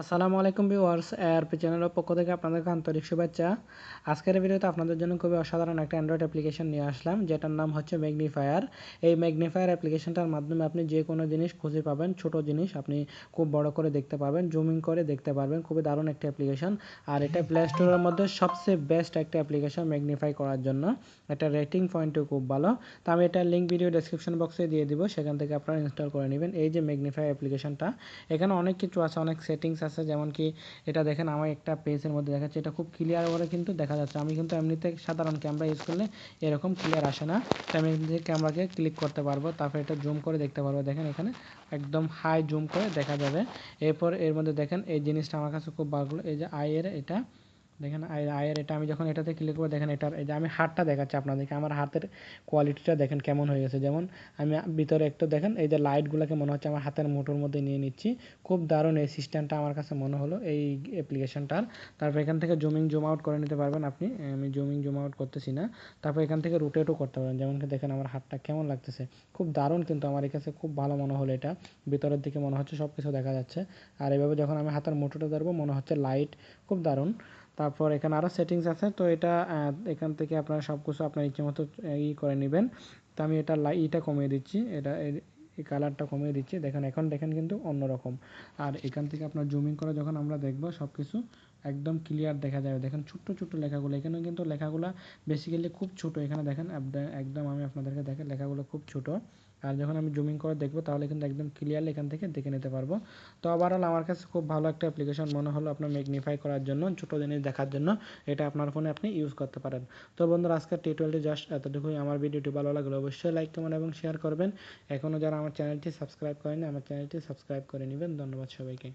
আসসালামু আলাইকুম viewers, ARP চ্যানেলের পক্ষ থেকে আপনাদেরকে আন্তরিক শুভেচ্ছা। আজকের ভিডিওতে আপনাদের জন্য খুবই অসাধারণ একটা অ্যান্ড্রয়েড অ্যাপ্লিকেশন নিয়ে আসলাম, যেটার নাম হচ্ছে ম্যাগনিফায়ার এই ম্যাগনিফায়ার অ্যাপ্লিকেশনটার মাধ্যমে আপনি যে কোনো জিনিস খুঁজে পাবেন, ছোট জিনিস আপনি খুব বড় করে দেখতে পারবেন জুমিং করে দেখতে পারবেন, খুবই দারুণ একটা অ্যাপ্লিকেশন আর এটা প্লে স্টোরের মধ্যে সবচেয়ে বেস্ট একটা অ্যাপ্লিকেশন ম্যাগনিফাই করার জন্য। এটা রেটিং পয়েন্টও খুব ভালো। তো আমি এটা লিঙ্ক ভিডিও ডেসক্রিপশন বক্সে দিয়ে দিব, সেখান থেকে আপনারা ইনস্টল করে নেবেন। এই যে ম্যাগনিফাই অ্যাপ্লিকেশনটা এখানে অনেক কিছু আছে, অনেক সেটিংস আছে, যেমন কি এটা দেখেন, আমার একটা পেজের মধ্যে দেখাচ্ছে, এটা খুব ক্লিয়ার করে কিন্তু দেখা যাচ্ছে। আমি কিন্তু এমনিতে সাধারণ ক্যামেরা ইউজ করলে এরকম ক্লিয়ার আসে না। তো আমি যে ক্যামেরাকে ক্লিক করতে পারব, তারপর এটা জুম করে দেখতে পারব। দেখেন এখানে একদম হাই জুম করে দেখা যাবে। এরপর এর মধ্যে দেখেন, এই জিনিসটা আমার কাছে খুব ভালো এই যে আয়ের এটা দেখেন আয়ের এটা আমি যখন এটাতে ক্লিক করব, দেখেন এটার এই যে আমি হাতটা দেখাচ্ছি আপনাদেরকে, আমার হাতের কোয়ালিটিটা দেখেন কেমন হয়ে গেছে। যেমন আমি ভিতরে একটু দেখেন, এই যে লাইটগুলোকে মনে হচ্ছে আমার হাতের মোটর মধ্যে নিয়ে নিচ্ছি। খুব দারুণ এই সিস্টেমটা আমার কাছে মনে হলো এই অ্যাপ্লিকেশনটার তারপর এখান থেকে জুমিং জুম আউট করে নিতে পারবেন আপনি। আমি জুমিং জুম আউট করতেছি না। তারপর এখান থেকে রোটেটও করতে পারবেন। যেমন দেখেন, আমার হাতটা কেমন লাগতেছে। খুব দারুণ কিন্তু আমার কাছে খুব ভালো মনে হলো এটা। ভিতরের দিকে মনে হচ্ছে সব কিছু দেখা যাচ্ছে। আর এভাবে যখন আমি হাতের মোটরটা ধরবো, মনে হচ্ছে লাইট খুব দারুণ। তারপর এখানে আরও সেটিংস আছে, তো এটা এখান থেকে আপনারা সব কিছু আপনার ইচ্ছে মতো ই করে নেবেন। তো আমি এটা ইটা কমিয়ে দিচ্ছি, এটা এই কালারটা কমিয়ে দিচ্ছি। দেখেন, এখন দেখেন কিন্তু অন্যরকম। আর এখান থেকে আপনার জুমিং করে যখন আমরা দেখব সব কিছু ক্লিয়ার দেখা যাবে। দেখেন ছোট্ট ছোট্ট লেখাগুলো এখানে কিন্তু লেখাগুলো বেসিক্যালি খুব ছোট। এখানে দেখেন একদম আমি আপনাদেরকে দেখেন, লেখাগুলো খুব ছোট। আর যখন আমি জুমিং করে দেখব, তাহলে কিন্তু একদম ক্লিয়ারলি এখান থেকে দেখে নিতে পারব। তো ওভারঅল আমার কাছে খুব ভালো একটা অ্যাপ্লিকেশন মনে হলো আপনার ম্যাগনিফাই করার জন্য, ছোটো জিনিস দেখার জন্য। এটা আপনার ফোনে আপনি ইউজ করতে পারেন। তো বন্ধুরা, আজকের টিউটোরিয়ালটি জাস্ট এতটুকুই। আমার ভিডিওটি ভালো লাগলে অবশ্যই লাইক কমেন্ট এবং শেয়ার করবেন। এখনও যারা আমার চ্যানেলটি সাবস্ক্রাইব করেনি আমার চ্যানেলটি সাবস্ক্রাইব করে নেবেন। ধন্যবাদ সবাইকে।